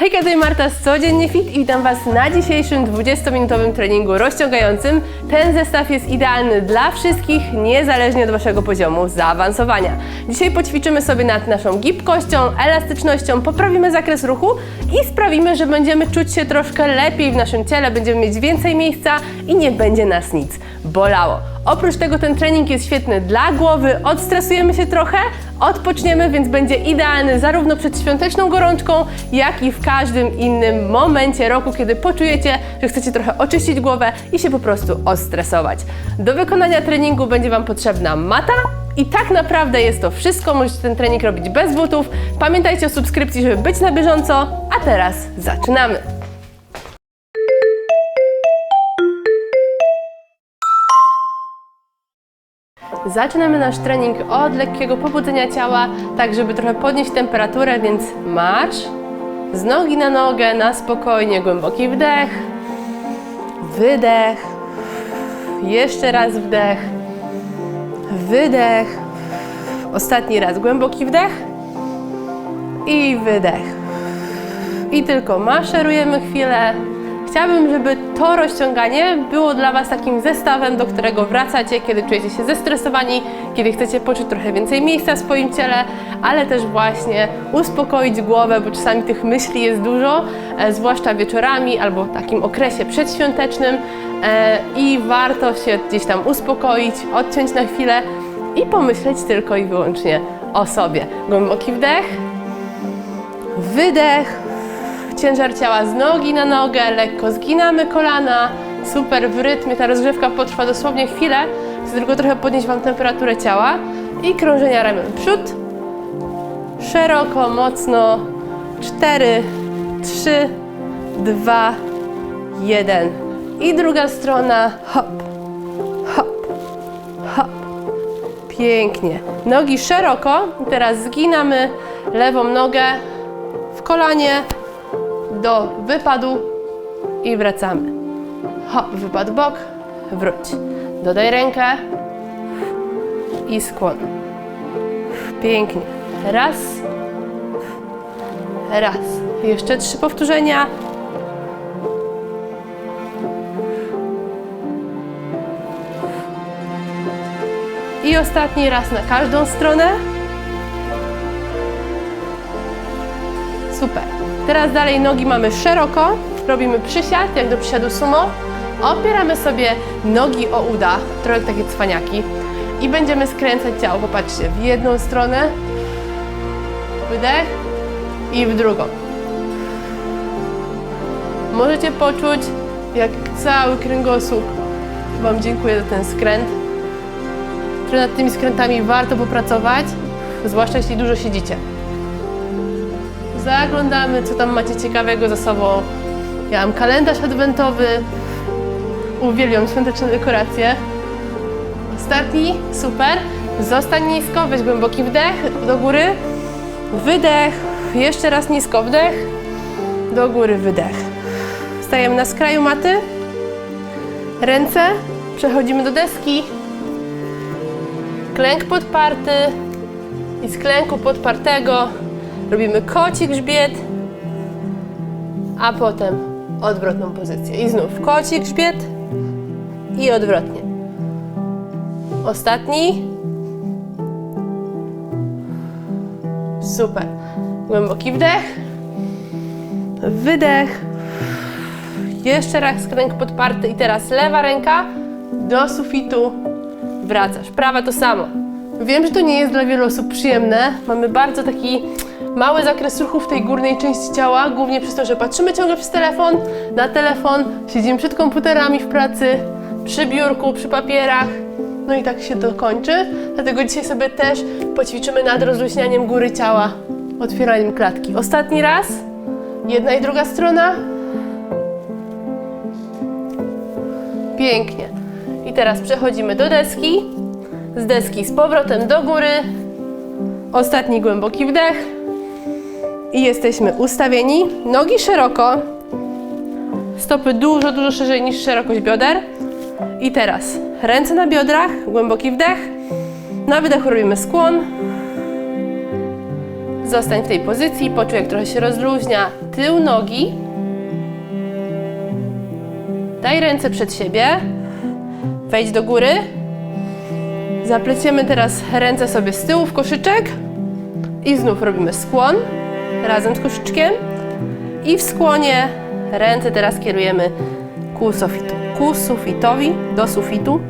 Hejka, tutaj Marta z Codziennie Fit i witam Was na dzisiejszym 20-minutowym treningu rozciągającym. Ten zestaw jest idealny dla wszystkich, niezależnie od Waszego poziomu zaawansowania. Dzisiaj poćwiczymy sobie nad naszą gibkością, elastycznością, poprawimy zakres ruchu i sprawimy, że będziemy czuć się troszkę lepiej w naszym ciele, będziemy mieć więcej miejsca i nie będzie nas nic bolało. Oprócz tego ten trening jest świetny dla głowy, odstresujemy się trochę, odpoczniemy, więc będzie idealny zarówno przed świąteczną gorączką, jak i w każdym innym momencie roku, kiedy poczujecie, że chcecie trochę oczyścić głowę i się po prostu odstresować. Do wykonania treningu będzie Wam potrzebna mata, i tak naprawdę jest to wszystko. Możecie ten trening robić bez butów. Pamiętajcie o subskrypcji, żeby być na bieżąco. A teraz zaczynamy. Zaczynamy nasz trening od lekkiego pobudzenia ciała, tak żeby trochę podnieść temperaturę, więc marsz z nogi na nogę, na spokojnie, głęboki wdech, wydech, jeszcze raz wdech, wydech, ostatni raz głęboki wdech i wydech. I tylko maszerujemy chwilę. Chciałabym, żeby to rozciąganie było dla Was takim zestawem, do którego wracacie, kiedy czujecie się zestresowani, kiedy chcecie poczuć trochę więcej miejsca w swoim ciele, ale też właśnie uspokoić głowę, bo czasami tych myśli jest dużo, e, zwłaszcza wieczorami albo w takim okresie przedświątecznym e, i warto się gdzieś tam uspokoić, odciąć na chwilę i pomyśleć tylko i wyłącznie o sobie. Głęboki wdech, wydech, ciężar ciała z nogi na nogę, lekko zginamy kolana, super w rytmie, ta rozgrzewka potrwa dosłownie chwilę, chcę tylko trochę podnieść Wam temperaturę ciała i krążenia ramion. Przód, szeroko, mocno, 4, 3, 2, 1 i druga strona, hop, hop, hop, pięknie, nogi szeroko, teraz zginamy lewą nogę w kolanie, do wypadu i wracamy. Hop, wypad w bok, wróć. Dodaj rękę i skłon. Pięknie. Raz. Raz. Jeszcze trzy powtórzenia. I ostatni raz na każdą stronę. Super. Teraz dalej nogi mamy szeroko, robimy przysiad, jak do przysiadu sumo. Opieramy sobie nogi o uda, trochę takie cwaniaki. I będziemy skręcać ciało, popatrzcie, w jedną stronę, wydech i w drugą. Możecie poczuć, jak cały kręgosłup Wam dziękuję za ten skręt. Nad tymi skrętami warto popracować, zwłaszcza jeśli dużo siedzicie. Zaglądamy, co tam macie ciekawego za sobą. Ja mam kalendarz adwentowy. Uwielbiam świąteczne dekoracje. Ostatni, super. Zostań nisko, weź głęboki wdech, do góry. Wydech, jeszcze raz nisko, wdech. Do góry, wydech. Stajemy na skraju maty. Ręce, przechodzimy do deski. Klęk podparty i z klęku podpartego Robimy koci grzbiet, a potem odwrotną pozycję. I znów koci grzbiet i odwrotnie. Ostatni. Super. Głęboki wdech. Wydech. Jeszcze raz kręg podparty i teraz lewa ręka do sufitu. Wracasz. Prawa to samo. Wiem, że to nie jest dla wielu osób przyjemne. Mamy bardzo taki mały zakres ruchu w tej górnej części ciała, głównie przez to, że patrzymy ciągle przez telefon, na telefon, siedzimy przed komputerami w pracy, przy biurku, przy papierach. No i tak się to kończy. Dlatego dzisiaj sobie też poćwiczymy nad rozluźnianiem góry ciała, otwieraniem klatki. Ostatni raz. Jedna i druga strona. Pięknie. I teraz przechodzimy do deski. Z deski z powrotem do góry. Ostatni głęboki wdech. I jesteśmy ustawieni. Nogi szeroko. Stopy dużo, dużo szerzej niż szerokość bioder. I teraz ręce na biodrach, głęboki wdech. Na wydechu robimy skłon. Zostań w tej pozycji, poczuj jak trochę się rozluźnia tył nogi. Daj ręce przed siebie. Wejdź do góry. Zapleciemy teraz ręce sobie z tyłu w koszyczek. I znów robimy skłon razem z koszyczkiem. I w skłonie ręce teraz kierujemy ku sufitu, ku sufitowi, do sufitu.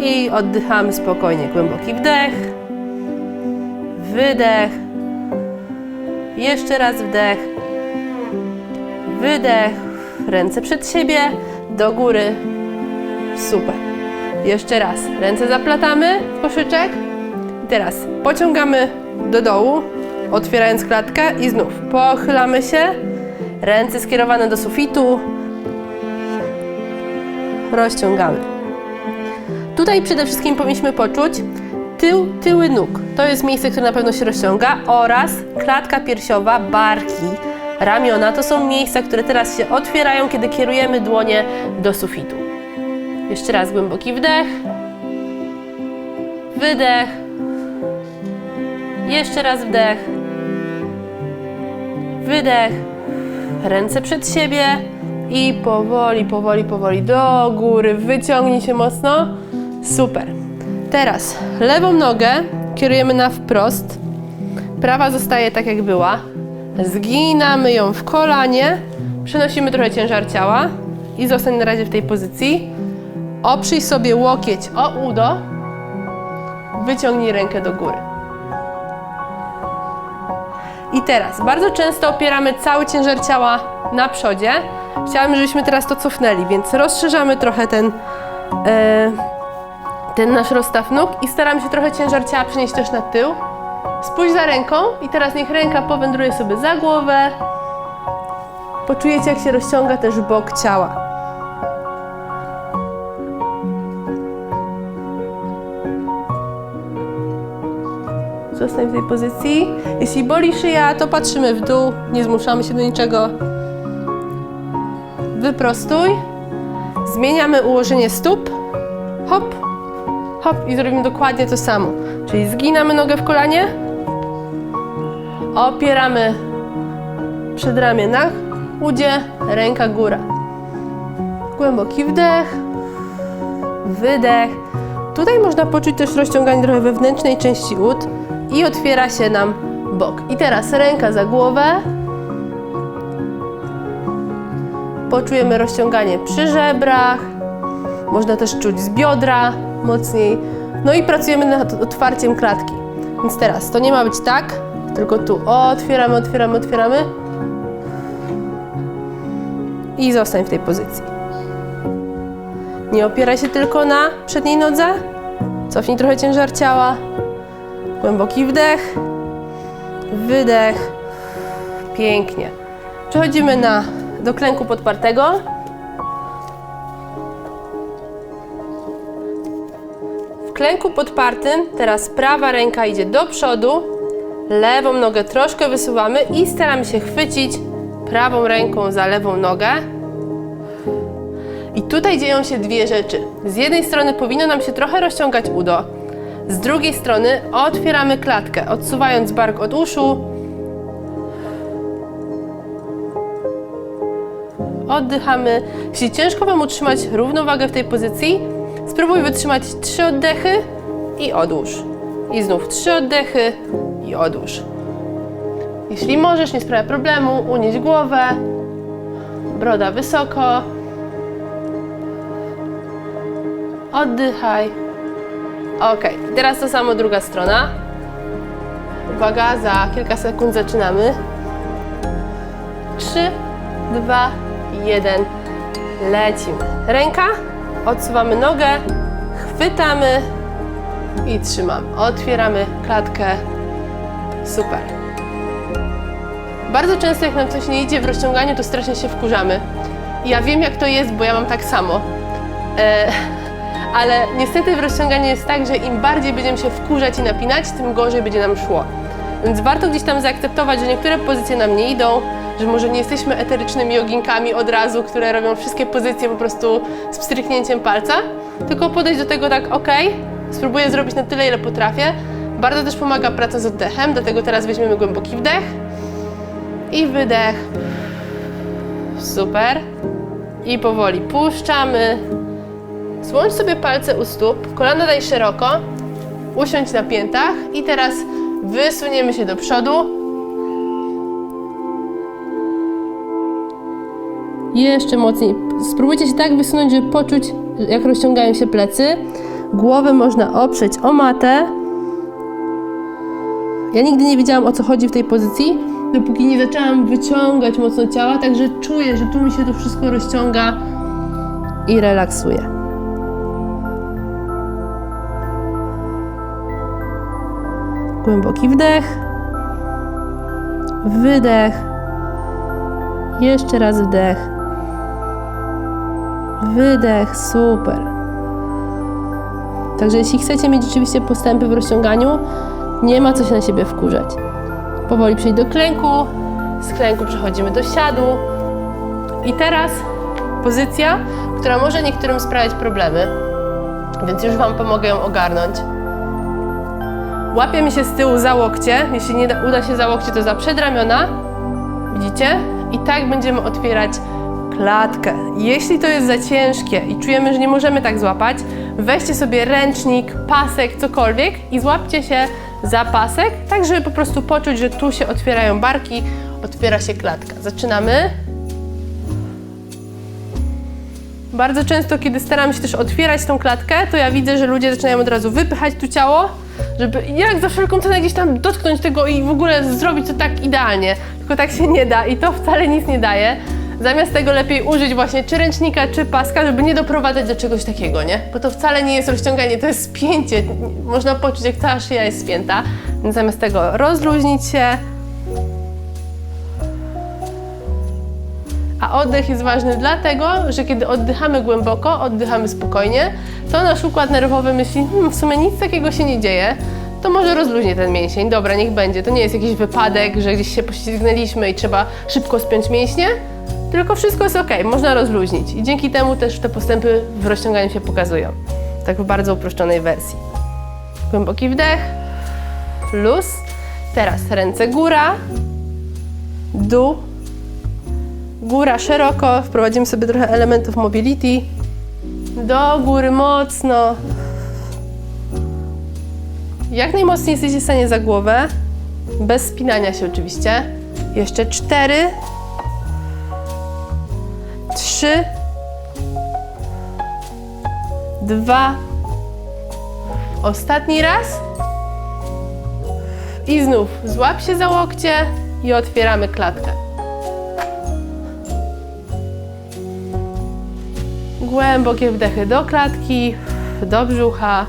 I oddychamy spokojnie. Głęboki wdech, wydech, jeszcze raz wdech, wydech, ręce przed siebie, do góry. Super. Jeszcze raz. Ręce zaplatamy w koszyczek. Teraz pociągamy do dołu, otwierając klatkę i znów pochylamy się. Ręce skierowane do sufitu. Rozciągamy. Tutaj przede wszystkim powinniśmy poczuć tył, tyły nóg. To jest miejsce, które na pewno się rozciąga oraz klatka piersiowa, barki, ramiona. To są miejsca, które teraz się otwierają, kiedy kierujemy dłonie do sufitu. Jeszcze raz głęboki wdech. Wydech. Jeszcze raz wdech. Wydech. Ręce przed siebie i powoli, powoli, powoli do góry. Wyciągnij się mocno. Super. Teraz lewą nogę kierujemy na wprost. Prawa zostaje tak jak była. Zginamy ją w kolanie. Przenosimy trochę ciężar ciała i zostań na razie w tej pozycji. Oprzyj sobie łokieć o udo. Wyciągnij rękę do góry. I teraz, bardzo często opieramy cały ciężar ciała na przodzie. Chciałabym, żebyśmy teraz to cofnęli, więc rozszerzamy trochę ten, e, ten nasz rozstaw nóg i staramy się trochę ciężar ciała przenieść też na tył. Spójrz za ręką i teraz niech ręka powędruje sobie za głowę. Poczujecie, jak się rozciąga też bok ciała. Zostań w tej pozycji. Jeśli boli szyja, to patrzymy w dół, nie zmuszamy się do niczego. Wyprostuj. Zmieniamy ułożenie stóp. Hop, hop i zrobimy dokładnie to samo. Czyli zginamy nogę w kolanie. Opieramy przedramię na udzie, ręka góra. Głęboki wdech, wydech. Tutaj można poczuć też rozciąganie trochę wewnętrznej części ud i otwiera się nam bok. I teraz ręka za głowę. Poczujemy rozciąganie przy żebrach. Można też czuć z biodra mocniej. No i pracujemy nad otwarciem klatki. Więc teraz to nie ma być tak, tylko tu otwieramy, otwieramy, otwieramy. I zostań w tej pozycji. Nie opieraj się tylko na przedniej nodze. Cofnij trochę ciężar ciała. Głęboki wdech, wydech. Pięknie. Przechodzimy na, do klęku podpartego. W klęku podpartym teraz prawa ręka idzie do przodu, lewą nogę troszkę wysuwamy i staramy się chwycić prawą ręką za lewą nogę. I tutaj dzieją się dwie rzeczy. Z jednej strony powinno nam się trochę rozciągać udo, z drugiej strony otwieramy klatkę, odsuwając bark od uszu. Oddychamy. Jeśli ciężko Wam utrzymać równowagę w tej pozycji, spróbuj wytrzymać trzy oddechy i odłóż. I znów trzy oddechy i odłóż. Jeśli możesz, nie sprawia problemu, unieś głowę, broda wysoko. Oddychaj. Ok, teraz to samo druga strona. Uwaga, za kilka sekund zaczynamy. 3, 2, 1. Lecimy. Ręka, odsuwamy nogę, chwytamy i trzymamy. Otwieramy klatkę. Super. Bardzo często jak nam coś nie idzie w rozciąganiu, to strasznie się wkurzamy. Ja wiem jak to jest, bo ja mam tak samo. E ale niestety w rozciąganiu jest tak, że im bardziej będziemy się wkurzać i napinać, tym gorzej będzie nam szło. Więc warto gdzieś tam zaakceptować, że niektóre pozycje nam nie idą, że może nie jesteśmy eterycznymi joginkami od razu, które robią wszystkie pozycje po prostu z pstryknięciem palca, tylko podejść do tego tak, ok, spróbuję zrobić na tyle, ile potrafię, Bardzo też pomaga praca z oddechem, dlatego teraz weźmiemy głęboki wdech i wydech. Super. I powoli puszczamy. Złącz sobie palce u stóp, kolana daj szeroko, usiądź na piętach i teraz wysuniemy się do przodu. Jeszcze mocniej. Spróbujcie się tak wysunąć, żeby poczuć, jak rozciągają się plecy. Głowę można oprzeć o matę. Ja nigdy nie wiedziałam o co chodzi w tej pozycji, dopóki nie zaczęłam wyciągać mocno ciała, także czuję, że tu mi się to wszystko rozciąga i relaksuje. Głęboki wdech, wydech, jeszcze raz wdech, wydech, super. Także jeśli chcecie mieć rzeczywiście postępy w rozciąganiu, nie ma co się na siebie wkurzać. Powoli przejść do klęku, z klęku przechodzimy do siadu. I teraz pozycja, która może niektórym sprawiać problemy, więc już Wam pomogę ją ogarnąć. Łapiemy się z tyłu za łokcie. Jeśli nie da, uda się za łokcie, to za przedramiona. Widzicie? I tak będziemy otwierać klatkę. Jeśli to jest za ciężkie i czujemy, że nie możemy tak złapać, weźcie sobie ręcznik, pasek, cokolwiek i złapcie się za pasek, tak żeby po prostu poczuć, że tu się otwierają barki, otwiera się klatka. Zaczynamy. Bardzo często, kiedy staram się też otwierać tą klatkę, to ja widzę, że ludzie zaczynają od razu wypychać tu ciało, żeby jak za wszelką cenę gdzieś tam dotknąć tego i w ogóle zrobić to tak idealnie. Tylko tak się nie da i to wcale nic nie daje. Zamiast tego lepiej użyć właśnie czy ręcznika, czy paska, żeby nie doprowadzać do czegoś takiego, nie? Bo to wcale nie jest rozciąganie, to jest spięcie. Można poczuć, jak cała szyja jest spięta. Zamiast tego rozluźnić się, A oddech jest ważny dlatego, że kiedy oddychamy głęboko, oddychamy spokojnie, to nasz układ nerwowy myśli, hmm, w sumie nic takiego się nie dzieje, to może rozluźnię ten mięsień. Dobra, niech będzie. To nie jest jakiś wypadek, że gdzieś się poślizgnęliśmy i trzeba szybko spiąć mięśnie, tylko wszystko jest ok, można rozluźnić. I dzięki temu też te postępy w rozciąganiu się pokazują. Tak w bardzo uproszczonej wersji. Głęboki wdech, luz. Teraz ręce góra, dół, góra szeroko, wprowadzimy sobie trochę elementów mobility. Do góry mocno. Jak najmocniej jesteście w stanie za głowę, bez spinania się oczywiście. Jeszcze cztery, trzy, dwa, ostatni raz. I znów złap się za łokcie i otwieramy klatkę. Głębokie wdechy do klatki, do brzucha.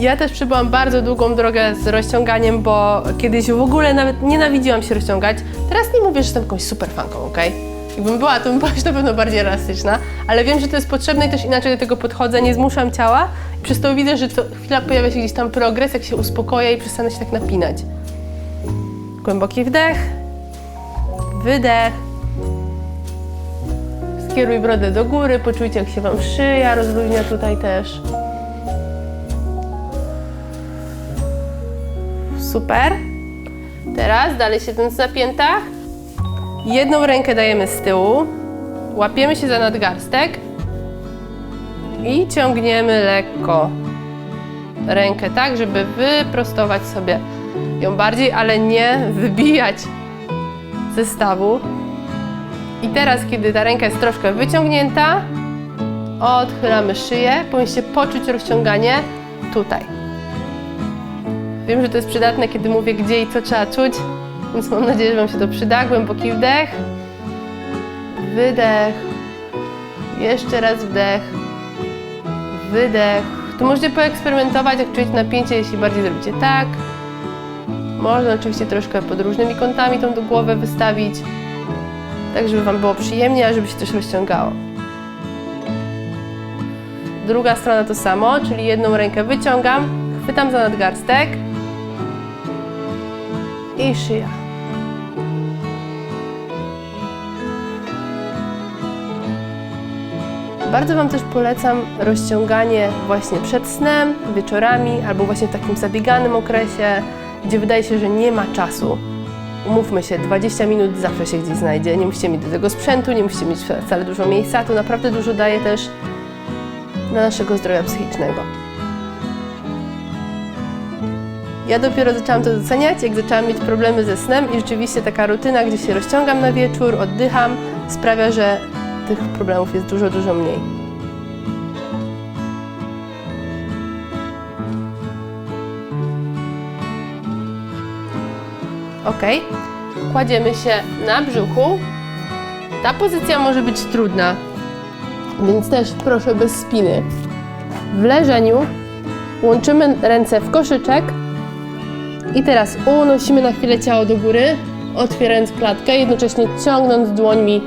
Ja też przebyłam bardzo długą drogę z rozciąganiem, bo kiedyś w ogóle nawet nienawidziłam się rozciągać. Teraz nie mówię, że jestem jakąś super fanką, ok? Jakbym była, to bym była na pewno bardziej elastyczna, ale wiem, że to jest potrzebne i też inaczej do tego podchodzę, nie zmuszam ciała. I przez to widzę, że co chwila pojawia się gdzieś tam progres, jak się uspokoję i przestanę się tak napinać. Głęboki wdech, wydech. Skieruj brodę do góry, poczujcie jak się Wam szyja rozluźnia tutaj też. Super. Teraz dalej siedząc na piętach. Jedną rękę dajemy z tyłu, łapiemy się za nadgarstek i ciągniemy lekko rękę tak, żeby wyprostować sobie ją bardziej, ale nie wybijać zestawu. I teraz, kiedy ta ręka jest troszkę wyciągnięta, odchylamy szyję. Powinniście poczuć rozciąganie tutaj. Wiem, że to jest przydatne, kiedy mówię, gdzie i co trzeba czuć, więc mam nadzieję, że Wam się to przyda. Głęboki wdech, wydech, jeszcze raz wdech, wydech. Tu możecie poeksperymentować, jak czujecie napięcie, jeśli bardziej zrobicie tak. Można oczywiście troszkę pod różnymi kątami tą głowę wystawić, tak żeby Wam było przyjemnie, a żeby się też rozciągało. Druga strona to samo, czyli jedną rękę wyciągam, chwytam za nadgarstek i szyja. Bardzo Wam też polecam rozciąganie właśnie przed snem, wieczorami albo właśnie w takim zabieganym okresie, gdzie wydaje się, że nie ma czasu. Umówmy się, 20 minut zawsze się gdzieś znajdzie. Nie musicie mieć do tego sprzętu, nie musicie mieć wcale dużo miejsca. To naprawdę dużo daje też dla naszego zdrowia psychicznego. Ja dopiero zaczęłam to doceniać, jak zaczęłam mieć problemy ze snem i rzeczywiście taka rutyna, gdzie się rozciągam na wieczór, oddycham, sprawia, że tych problemów jest dużo, dużo mniej. Ok, kładziemy się na brzuchu. Ta pozycja może być trudna, więc też proszę bez spiny. W leżeniu łączymy ręce w koszyczek i teraz unosimy na chwilę ciało do góry, otwierając klatkę, jednocześnie ciągnąc dłońmi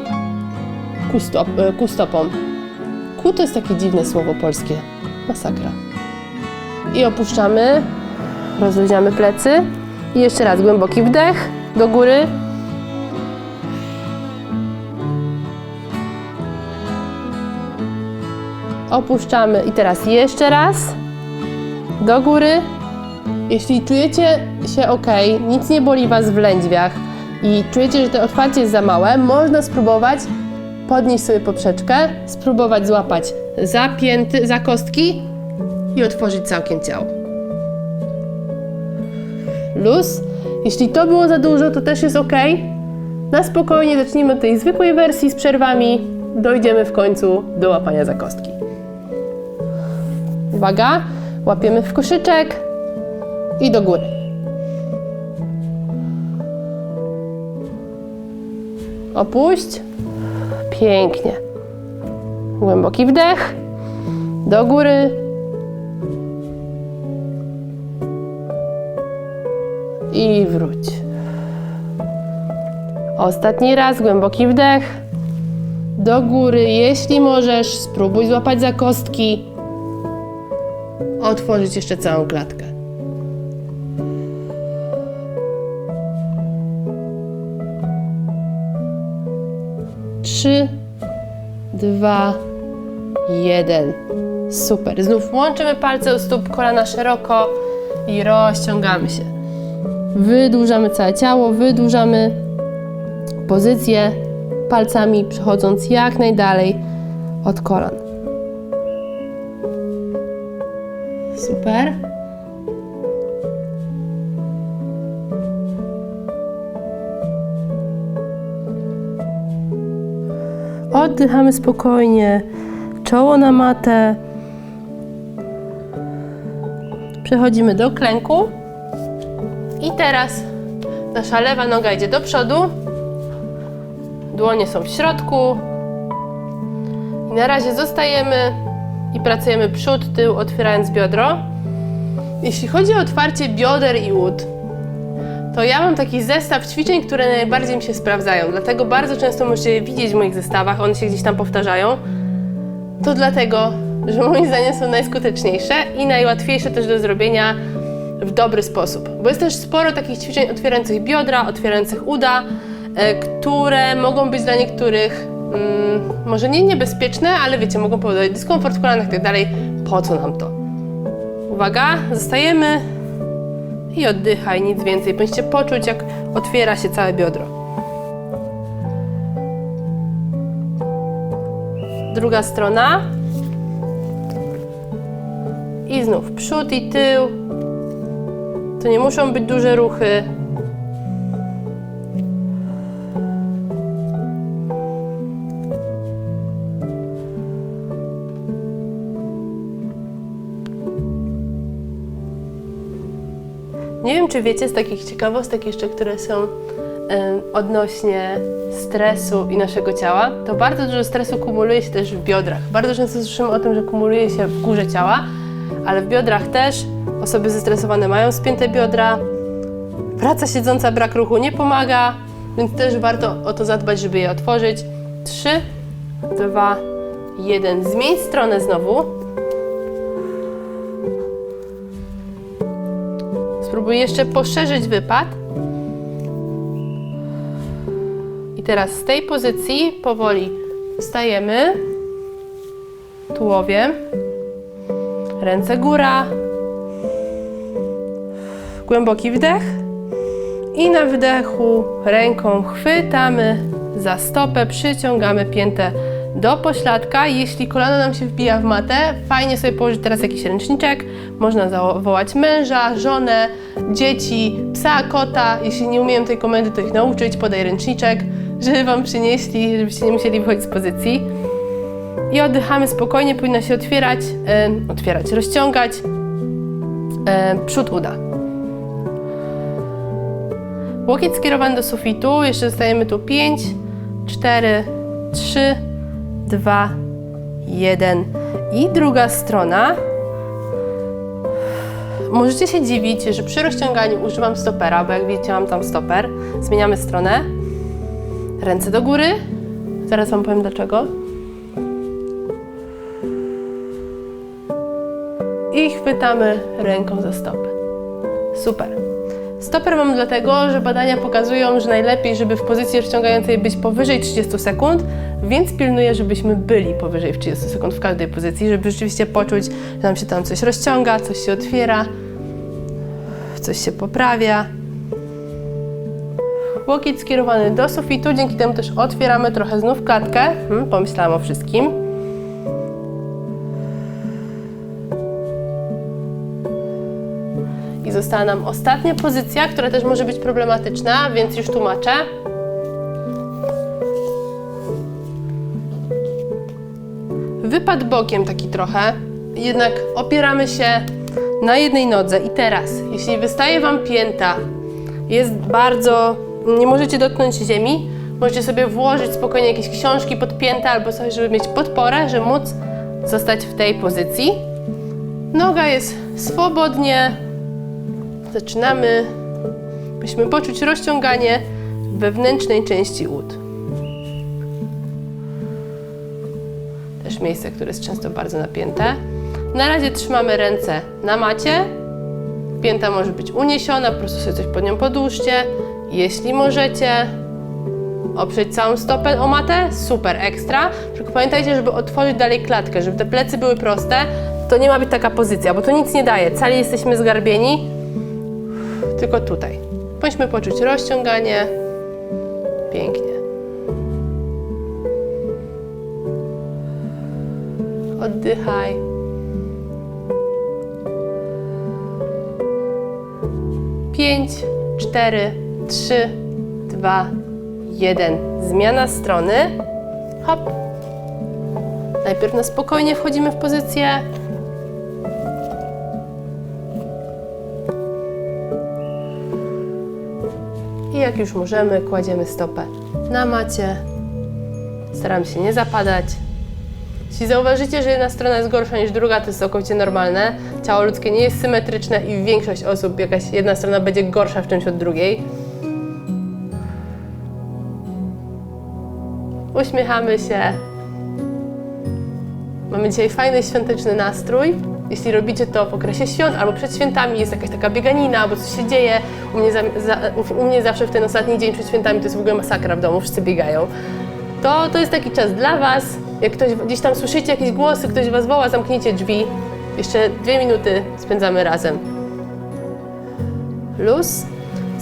ku, stop, e, ku stopom. Ku to jest takie dziwne słowo polskie. Masakra. I opuszczamy, rozluźniamy plecy. I jeszcze raz głęboki wdech do góry. Opuszczamy i teraz jeszcze raz do góry. Jeśli czujecie się ok, nic nie boli Was w lędźwiach i czujecie, że to otwarcie jest za małe, można spróbować podnieść sobie poprzeczkę, spróbować złapać za pięty, za kostki i otworzyć całkiem ciało. Luz. Jeśli to było za dużo, to też jest ok. Na spokojnie zacznijmy od tej zwykłej wersji z przerwami. Dojdziemy w końcu do łapania za kostki. Uwaga, łapiemy w koszyczek i do góry. Opuść. Pięknie. Głęboki wdech. Do góry. I wróć. Ostatni raz głęboki wdech. Do góry, jeśli możesz, spróbuj złapać za kostki. Otworzyć jeszcze całą klatkę. Trzy, dwa, jeden. Super. Znów łączymy palce u stóp, kolana szeroko i rozciągamy się. Wydłużamy całe ciało, wydłużamy pozycję palcami, przechodząc jak najdalej od kolan. Super. Oddychamy spokojnie, czoło na matę. Przechodzimy do klęku. Teraz nasza lewa noga idzie do przodu. Dłonie są w środku. I na razie zostajemy i pracujemy przód, tył, otwierając biodro. Jeśli chodzi o otwarcie bioder i łód, to ja mam taki zestaw ćwiczeń, które najbardziej mi się sprawdzają. Dlatego bardzo często możecie je widzieć w moich zestawach, one się gdzieś tam powtarzają. To dlatego, że moim zdaniem są najskuteczniejsze i najłatwiejsze też do zrobienia w dobry sposób. Bo jest też sporo takich ćwiczeń otwierających biodra, otwierających uda, e, które mogą być dla niektórych mm, może nie niebezpieczne, ale wiecie, mogą powodować dyskomfort w kolanach i tak dalej. Po co nam to? Uwaga, zostajemy i oddychaj, nic więcej. Powinniście poczuć, jak otwiera się całe biodro. Druga strona. I znów przód i tył. To nie muszą być duże ruchy. Nie wiem, czy wiecie z takich ciekawostek jeszcze, które są odnośnie stresu i naszego ciała, to bardzo dużo stresu kumuluje się też w biodrach. Bardzo często słyszymy o tym, że kumuluje się w górze ciała, ale w biodrach też. Osoby zestresowane mają spięte biodra. Praca siedząca, brak ruchu nie pomaga, więc też warto o to zadbać, żeby je otworzyć. Trzy, dwa, jeden. Zmień stronę znowu. Spróbuj jeszcze poszerzyć wypad. I teraz z tej pozycji powoli wstajemy. tułowiem. Ręce góra. Głęboki wdech. I na wydechu ręką chwytamy za stopę, przyciągamy piętę do pośladka. Jeśli kolano nam się wbija w matę, fajnie sobie położyć teraz jakiś ręczniczek. Można zawołać męża, żonę, dzieci, psa, kota. Jeśli nie umieją tej komendy, to ich nauczyć. Podaj ręczniczek, żeby Wam przynieśli, żebyście nie musieli wychodzić z pozycji. I oddychamy spokojnie, powinno się otwierać, otwierać, rozciągać przód uda. Łokieć skierowany do sufitu, jeszcze zostajemy tu 5, 4, 3, 2, 1 i druga strona. Możecie się dziwić, że przy rozciąganiu używam stopera, bo jak widzicie mam tam stoper. Zmieniamy stronę. Ręce do góry. Zaraz Wam powiem dlaczego. I chwytamy ręką za stopę. Super. Stoper mam dlatego, że badania pokazują, że najlepiej, żeby w pozycji rozciągającej być powyżej 30 sekund, więc pilnuję, żebyśmy byli powyżej 30 sekund w każdej pozycji, żeby rzeczywiście poczuć, że nam się tam coś rozciąga, coś się otwiera, coś się poprawia. Łokieć skierowany do sufitu, dzięki temu też otwieramy trochę znów klatkę. Hmm, pomyślałam o wszystkim. Została nam ostatnia pozycja, która też może być problematyczna, więc już tłumaczę. Wypad bokiem taki trochę, jednak opieramy się na jednej nodze. I teraz, jeśli wystaje Wam pięta, jest bardzo. nie możecie dotknąć ziemi, możecie sobie włożyć spokojnie jakieś książki pod piętę albo coś, żeby mieć podporę, żeby móc zostać w tej pozycji. Noga jest swobodnie Zaczynamy, byśmy poczuć rozciąganie wewnętrznej części ud. Też miejsce, które jest często bardzo napięte. Na razie trzymamy ręce na macie. Pięta może być uniesiona, po prostu sobie coś pod nią podłóżcie. Jeśli możecie oprzeć całą stopę o matę, super, ekstra. Tylko pamiętajcie, żeby otworzyć dalej klatkę, żeby te plecy były proste. To nie ma być taka pozycja, bo to nic nie daje. Cali jesteśmy zgarbieni, tylko tutaj. Bądźmy poczuć rozciąganie. Pięknie. Oddychaj. Pięć, cztery, trzy, dwa, jeden. Zmiana strony. Hop. Najpierw na spokojnie wchodzimy w pozycję. Jak już możemy, kładziemy stopę na macie. Staramy się nie zapadać. Jeśli zauważycie, że jedna strona jest gorsza niż druga, to jest całkowicie normalne. Ciało ludzkie nie jest symetryczne i większość osób, jakaś jedna strona będzie gorsza w czymś od drugiej. Uśmiechamy się. Mamy dzisiaj fajny świąteczny nastrój. Jeśli robicie to w okresie świąt albo przed świętami, jest jakaś taka bieganina albo coś się dzieje. U mnie, za, za, u mnie zawsze w ten ostatni dzień przed świętami to jest w ogóle masakra w domu, wszyscy biegają. To, to jest taki czas dla Was. Jak ktoś gdzieś tam słyszycie jakieś głosy, ktoś Was woła, zamknijcie drzwi. Jeszcze dwie minuty spędzamy razem. Luz.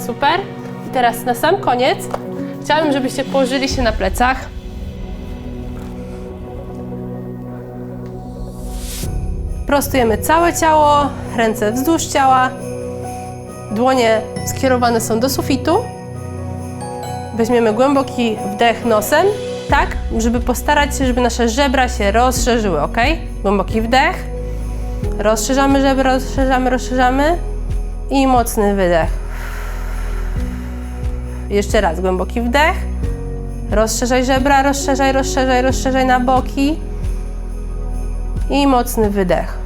Super. I teraz na sam koniec chciałabym, żebyście położyli się na plecach. Prostujemy całe ciało, ręce wzdłuż ciała, dłonie skierowane są do sufitu. Weźmiemy głęboki wdech nosem, tak, żeby postarać się, żeby nasze żebra się rozszerzyły, ok? Głęboki wdech, rozszerzamy żebra, rozszerzamy, rozszerzamy i mocny wydech. Jeszcze raz, głęboki wdech, rozszerzaj żebra, rozszerzaj, rozszerzaj, rozszerzaj na boki i mocny wydech.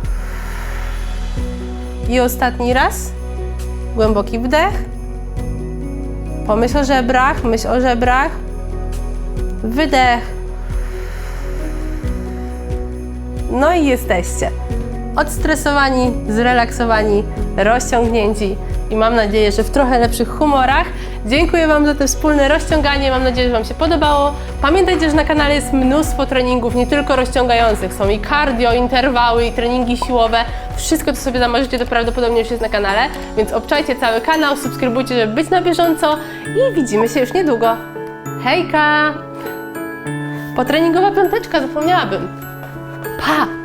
I ostatni raz. Głęboki wdech. Pomyśl o żebrach, myśl o żebrach. Wydech. No i jesteście. Odstresowani, zrelaksowani, rozciągnięci i mam nadzieję, że w trochę lepszych humorach. Dziękuję Wam za to wspólne rozciąganie, mam nadzieję, że Wam się podobało. Pamiętajcie, że na kanale jest mnóstwo treningów, nie tylko rozciągających. Są i cardio, interwały, i treningi siłowe. Wszystko, co sobie zamarzycie, to prawdopodobnie już jest na kanale, więc obczajcie cały kanał, subskrybujcie, żeby być na bieżąco i widzimy się już niedługo. Hejka! Potreningowa piąteczka, zapomniałabym. Pa!